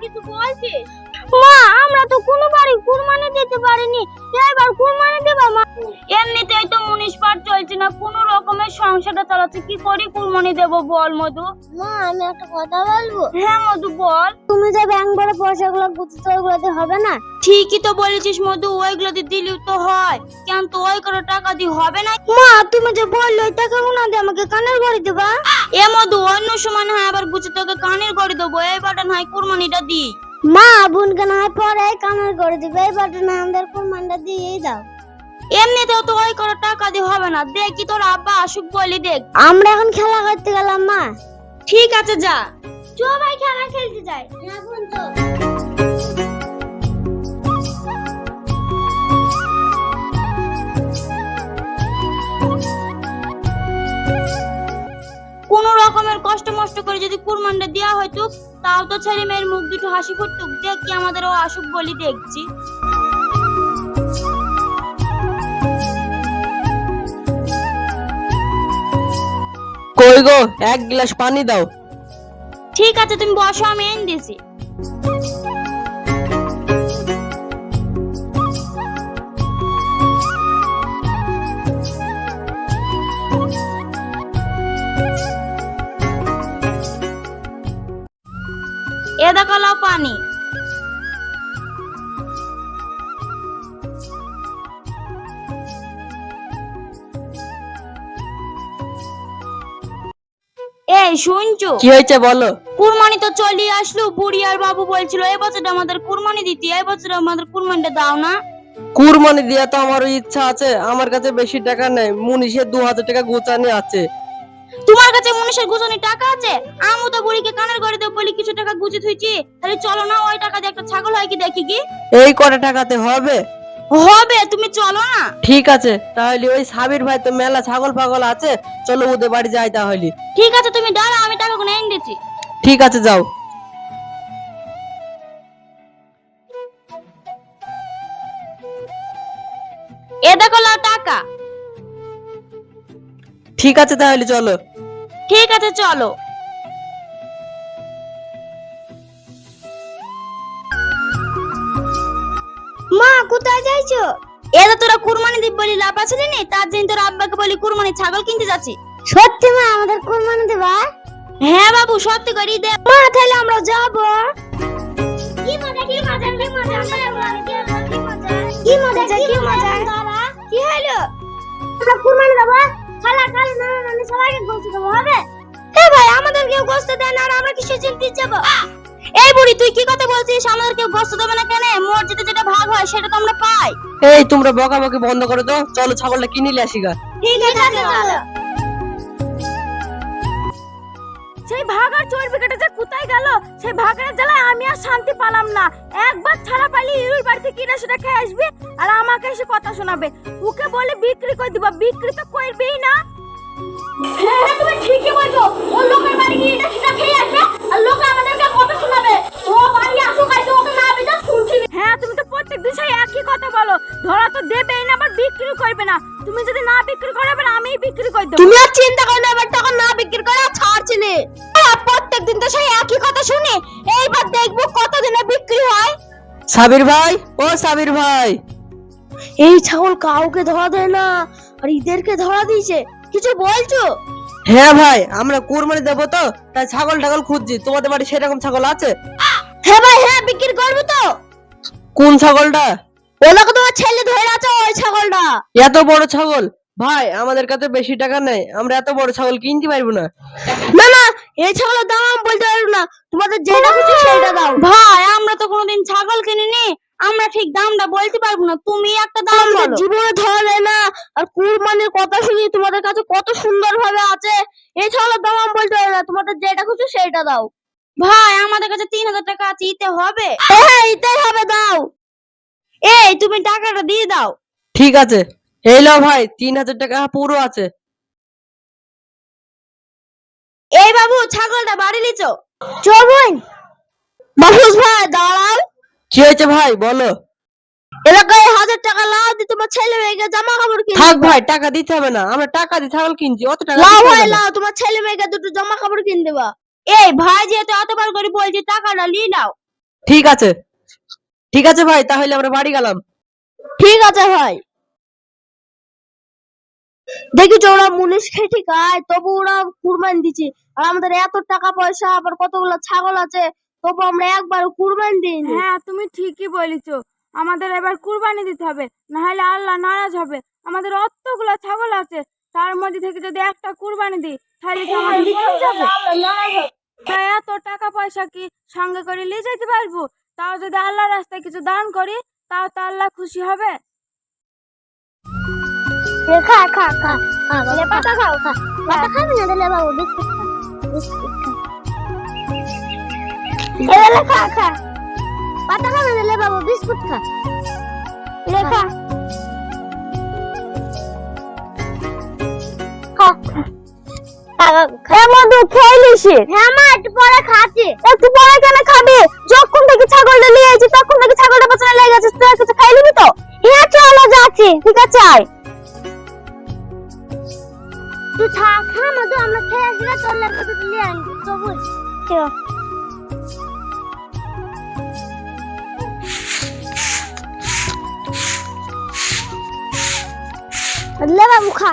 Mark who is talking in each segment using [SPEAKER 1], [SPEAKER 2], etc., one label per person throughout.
[SPEAKER 1] কিছু বলছিস? মা আমরা তো কোনো বাড়ি কুরবানি দিতে পারিনি। এবার কুরবানি দেব মা। এমনিতেই তো মুনিশ পাট চলছে না কোন রকমের সংসারটা চালাচ্ছে। কি করি কুরবানি দেব বল মধু?
[SPEAKER 2] মা আমি একটা কথা বলব।
[SPEAKER 1] হ্যাঁ মধু বল।
[SPEAKER 2] তুমি যে ব্যাংক ভরে পয়সাগুলো গুছিয়েছো ওইগুলোতে হবে না?
[SPEAKER 1] ঠিকই তো বলেছিস মধু ওইগুলো দিয়ে দিলেও তো হয়। কেন তো ওই করে টাকা দিয়ে হবে না?
[SPEAKER 2] মা তুমি যে বললে ওই টাকাগুলো দিয়ে আমাকে কানের ঘরে দেবা?
[SPEAKER 1] এ মধু অন্য সময় না হয় আবার গুছে তোকে কানের করে দেবো। এইবারটা না হয় কুরবানিটা দি।
[SPEAKER 2] মা বোনকে না হয় পরে কানের ঘরে দিবে। এই বাটে না আমাদের কুরবানটা দিয়েই দাও।
[SPEAKER 1] এমনিতেও তো ওই করে টাকা দিয়ে হবে না। দেখি তোর আব্বা আসুক বলি দেখ।
[SPEAKER 2] আমরা এখন খেলা করতে গেলাম মা।
[SPEAKER 1] ঠিক আছে যা।
[SPEAKER 2] চো ভাই খেলা খেলতে যাই। হ্যাঁ বোন চো।
[SPEAKER 1] কোন রকমের কষ্ট মষ্ট করে যদি কুরবানটা দেওয়া হয়তো তাও তো ছেলে মেয়ের মুখ দুটো হাসি ফুটুক দেখ কি আমাদের ও আসুক বলি দেখছি।
[SPEAKER 3] কই গো এক গ্লাস পানি দাও।
[SPEAKER 1] ঠিক আছে তুমি বসো আমি এনে দিছি। এ দেখো লাও পানি। এই শুনছো?
[SPEAKER 3] কি হয়েছে বলো?
[SPEAKER 1] কুরবানি তো চলে আসলো বুড়ি আর বাবু বলছিল এই বছর আমাদের কুরবানি দিতে এই বছর আমাদের কুরবানিটা দাও না।
[SPEAKER 3] কুরবানি দেওয়া তো আমারও ইচ্ছা আছে আমার কাছে বেশি টাকা নেই মুনিশের দু হাজার টাকা গোচানি আছে।
[SPEAKER 1] তোমার কাছে মনুষ্যের গুছানি টাকা আছে? আমু তো বুড়িকে কানের ঘরে দেব বলি কিছু টাকা গুছে থুইছি। তাহলে চলো না ওই টাকা দিয়ে একটা ছাগল হয় কি দেখি কি?
[SPEAKER 3] এই কটা টাকাতে হবে?
[SPEAKER 1] হবে তুমি চলো না।
[SPEAKER 3] ঠিক আছে তাহলে ওই সাবির ভাই তো মেলা ছাগল পাগল আছে চলো ওদের বাড়ি যাই তাহলে।
[SPEAKER 1] ঠিক আছে তুমি দাঁড়া আমি টাকা কোনো এনে দিচ্ছি।
[SPEAKER 3] ঠিক আছে যাও।
[SPEAKER 1] এ দেখো টাকা।
[SPEAKER 3] ঠিক আছে তাহলে চলো।
[SPEAKER 1] ঠিক আছে চলো।
[SPEAKER 2] মা কোথায় যাইছো?
[SPEAKER 1] এটা তোরা কুরবানি দিব বলি লাভ আছে নি তার জন্য তোর আব্বাকে বলি কুরবানি ছাগল কিনতে যাচ্ছি
[SPEAKER 2] সত্যি মা আমাদের কুরবানি দেবা
[SPEAKER 1] হ্যাঁ বাবু সত্যি করি দে।
[SPEAKER 2] মা তাহলে আমরা যাব। কি মজা কি মজা কি মজা কি মজা কি মজা কি হলো? আমরা কুরবানি দেবো? সবাইকে গোস্ত দেবো হবে? ভাই আমাদের কেউ গোস্ত দেয় না আর আমরা চিনতে যাব?
[SPEAKER 1] এই বুড়ি তুই কি কথা বলছিস? আমাদের কেউ গোস্ত দেবে না কেন? মসজিদে যেটা ভাগ হয় সেটা তো আমরা পাই।
[SPEAKER 3] এই তোমরা বকাবকি বন্ধ করে তো। চলো ছাগলটা কিনিলে আসি গা?
[SPEAKER 1] ঠিক আছে চলো।
[SPEAKER 4] সেই ভাগার চর্বি কেটে যে কোথায় গেল সেই ভাগার জ্বালায় আমি আর শান্তি পেলাম না। একবার ছাড়া পাইলে ইউর বাড়িতে কিনা সেটা খেয়ে আসবে আর আমাকে এসে কথা শোনাবে। ওকে বলে বিক্রি করে দিবা। বিক্রি তো করবেই প্রত্যেক দিন তো
[SPEAKER 1] সেই একই কথা শুনি। এইবার দেখব কতদিনে বিক্রি হয়।
[SPEAKER 3] সাবির ভাই ও সাবির ভাই।
[SPEAKER 2] এই ছাগল কাউকে ধরা দেয় না আর ইদেরকে ধরা দিয়েছে। কিছু বলছো?
[SPEAKER 3] হ্যাঁ ভাই আমরা কুরবানি দেবো তো তাই ছাগল টাগল খুঁজছি। তোমাদের বাড়ি সেরকম ছাগল আছে?
[SPEAKER 2] হ্যাঁ ভাই হ্যাঁ বিক্রি করবে তো।
[SPEAKER 3] কোন ছাগলটা?
[SPEAKER 2] ওনাকে তোমার ছেলে ধরে আছে ওই ছাগলটা।
[SPEAKER 3] এত বড় ছাগল? ভাই আমাদের কাছে বেশি টাকা নেই। আমরা এত বড় ছাগল কিনতে পারব না।
[SPEAKER 2] না না এই ছাগলের দাম আমি বলতে পারব না। তোমাদের যেটা খুশি সেটা দাও।
[SPEAKER 1] ভাই আমরা তো কোনোদিন ছাগল কিনিনি। আমরা ঠিক দামটা বলতে পারব না। তুমি একটা দাম
[SPEAKER 2] আমাদের
[SPEAKER 1] বলো।
[SPEAKER 2] জীবনে ধরা না। আর কুরবানির কথা শুনি তোমাদের কাছে কত সুন্দর ভাবে আছে। এই ছাগলের দাম আমি বলতে পারব না। তোমাদের যেটা খুশি সেটা দাও।
[SPEAKER 1] ভাই আমাদের কাছে তিন হাজার টাকা আছে ইতে হবে।
[SPEAKER 2] হ্যাঁ এটাই হবে দাও।
[SPEAKER 1] এই তুমি টাকাটা দিয়ে দাও।
[SPEAKER 3] ঠিক আছে। এই নাও ভাই তিন হাজার টাকা পুরো আছে।
[SPEAKER 1] এই বাবু ছাগলটা বাড়ি লিচো
[SPEAKER 2] চলুন মাহফুজ ভাই দাঁড়াও।
[SPEAKER 3] কি হয়েছে ভাই বলো।
[SPEAKER 2] এলাকায় হাজার টাকা লাভ দিয়ে তোমার ছেলে মেয়েকে জামা কাপড় কিনে
[SPEAKER 3] থাক ভাই টাকা দিতে হবে না। আমরা টাকা দিয়ে ছাগল কিনছি অত টাকা দিতে
[SPEAKER 2] ভাই
[SPEAKER 3] না।
[SPEAKER 2] তোমার ছেলে মেয়েকে দুটো জামা কাপড় কিনে দেবা।
[SPEAKER 1] এই ভাই যেহেতু এতবার করে বলছি টাকাটা নিয়ে নাও।
[SPEAKER 3] ঠিক আছে। ঠিক আছে ভাই তাহলে আমরা বাড়ি গেলাম।
[SPEAKER 2] ঠিক আছে ভাই। দেখিছো ওরা মুনিশ খেটি খায় তবু ওরা কুরবান দিচ্ছে। আর আমাদের এত টাকা পয়সা আবার কতগুলো ছাগল আছে তবু আমরা একবার কুরবান দিইনি
[SPEAKER 4] হ্যাঁ তুমি ঠিকই বলেছ। আমাদের এবার কুরবানি দিতে হবে নাহলে আল্লাহ নারাজ হবে। আমাদের অতগুলো ছাগল আছে তার মধ্যে থেকে যদি একটা কুরবানি দিই তাহলে কি আমাদের যাবে? এত টাকা পয়সা কি সঙ্গে করে নিয়ে যেতে পারব? তাও যদি আল্লাহর রাস্তায় কিছু দান করি তাও তো আল্লাহ খুশি হবে।
[SPEAKER 2] খা খা খা খা পাতা খাও খা। পাতা খাবি না দিলে বাবু? বিস্কুট খা খা এলে খা খা। পাতা খাবি না বাবু বিস্কুট খা। লে খা খা। হ্যাঁ মধু খেয়েলিস হ্যাঁ মা একটু পরে খাচ্ছি। একটু পরে কেন খাবি? যখন থেকে ছাগলটা নিয়ে আইছি তখন থেকে ছাগলটা পেছনে লেগে গেছে তুই আর কিছু খাইলি তো? হ্যাঁ চলো যাচ্ছি। ঠিক আছে আয়। তুই থাক হ্যাঁ মধু আমরা খেয়ে আসি না তোর লাগবে নিয়ে আনবি সবুজ। ঠিক লে বাবু খা।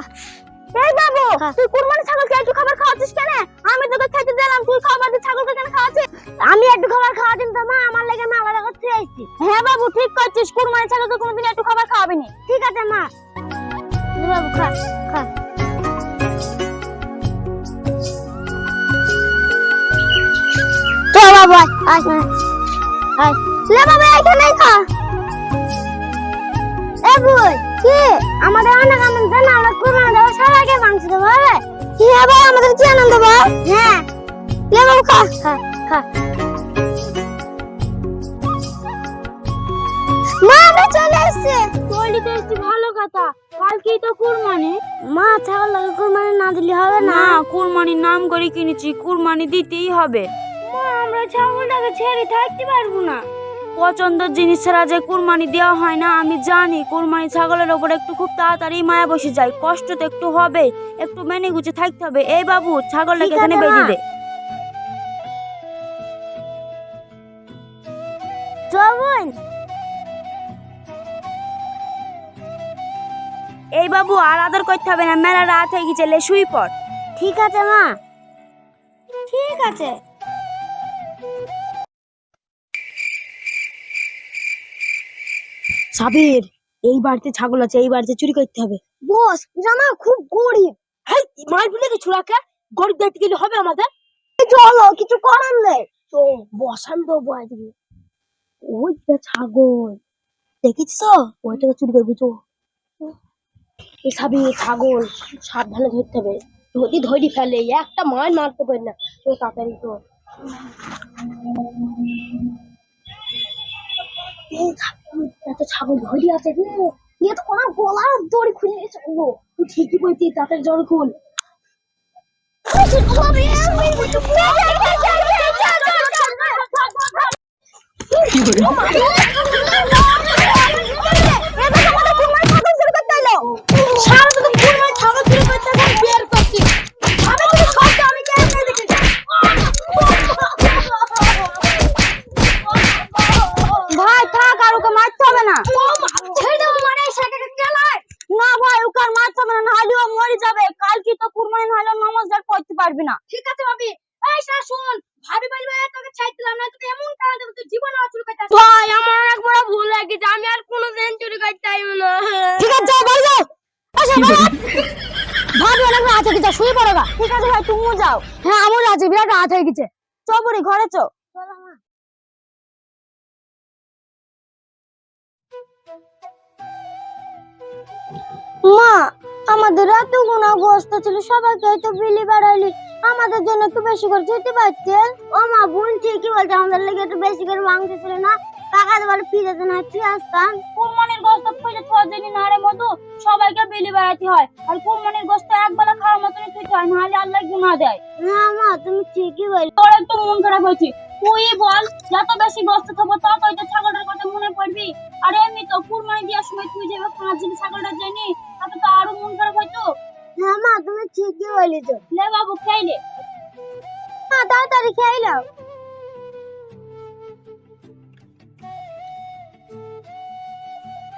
[SPEAKER 2] এই বাবু তুই কুরবানি ছাগলকে একটু খাবার খাওয়াচ্ছিস কেন? আমি তোকে খেতে দিলাম তুই খাবার দিয়ে ছাগলকে কেন খাওয়াচ্ছিস? আমি একটু খাবার খাওয়াচ্ছি তো মা আমার লেগে মা আলাদা করতে আইছি। হ্যাঁ বাবু ঠিক করছিস কুরবানি ছাগলকে কোনোদিন একটু খাবার খাওয়াবি ঠিক আছে মা। লে বাবু খা। বাবু খা। এ বুই কি? আমাদের অনেক আনন্দ না? আমরা কুরবানি দেবো সবাইকে মাংস দেবো হবে কি হবে আমাদের কি আনন্দ বল? হ্যাঁ। লে বাবু খা। খা খা। মা আমি চলে এসেছি।
[SPEAKER 1] বলি তো একটু ভালো কথা কালকেই তো কুরবানি।
[SPEAKER 2] মা ছাগল লাগে কুরবানি না দিলে হবে না।
[SPEAKER 1] না কুরবানির নাম করে কিনেছি কুরবানি দিতেই হবে।
[SPEAKER 2] মা আমরা ছাগলটাকে ছেড়ে থাকতে পারব না।
[SPEAKER 1] পছন্দের জিনিস ছাড়া যে কুরবানি দেওয়া হয় না আমি জানি কুরবানি ছাগলের ওপর একটু খুব তাড়াতাড়ি মায়া বসে যায় কষ্ট তো একটু হবে একটু মেনে গুছে থাকতে হবে। এই বাবু ছাগলটাকে এখানে বেঁধে দে। এই বাবু আর আদর করতে হবে না মেলা রাত হয়ে গেছে লে শুই পড়।
[SPEAKER 2] ঠিক আছে মা। ঠিক আছে।
[SPEAKER 1] সাবির এই বাড়িতে ছাগল আছে এই বাড়িতে চুরি করতে হবে।
[SPEAKER 2] বস জামা খুব গরিব।
[SPEAKER 1] হাই মার বলে কি ছোড়াকে গরিব দেখতে গেলে হবে আমাদের?
[SPEAKER 2] চলো কিছু করার নেই।
[SPEAKER 1] তো বসান দেবো আজকে ওই যে ছাগল। দেখেছিস ওইটাকে চুরি করবি তো। এই সাবি ছাগল সাবধানে ধরতে হবে। যদি ধরি ফেলে একটা মার মারতে পারি না। তো তাড়াতাড়ি তো। এই এত ছাগল ধরি আছে রে ইয়ে তো ওনার গলার দড়ি খুলে গেছে ও তুই ঠিকই বলছিস দাঁতের জল খুল।
[SPEAKER 2] ভাই
[SPEAKER 1] হয়ে
[SPEAKER 2] মা, আমাদের এত গুণা ছিল, সবাইকে বিলি বাড়াইলি। আমাদের জন্য একটু বেশি করে যেতে পারতেন? ও মা, বোন ঠিকই বলছে, আমাদের লেগে একটু বেশি করে মাংস ছিল না? কাকা বলে ফিরে না তুই আসতাম।
[SPEAKER 1] কুরবানির গোস্ত খুঁজে ছ দিনই নারে মধু সবাইকে বিলি বেড়াতে হয়। আর কুরবানির গোস্ত একবেলা খাওয়ার মতনই খেতে হয় নাহলে আল্লাহ গুণা দেয়।
[SPEAKER 2] না মা তুমি ঠিকই বল
[SPEAKER 1] তোর একটু মন খারাপ হয়েছে। তুই বল যত বেশি গোস্ত খাব ততই তো ছাগলটার কথা মনে পড়বি। আর এমনি তো কুরবানি দেওয়ার সময় তুই যেভাবে পাঁচ দিন ছাগলটা জানি তাতে তো আরও মন খারাপ হইতো
[SPEAKER 2] হ্যাঁ মা তুমি ঠিকই বলেছ।
[SPEAKER 1] লে বাবু খাইলে
[SPEAKER 2] মা তাড়াতাড়ি খেয়ে নাও।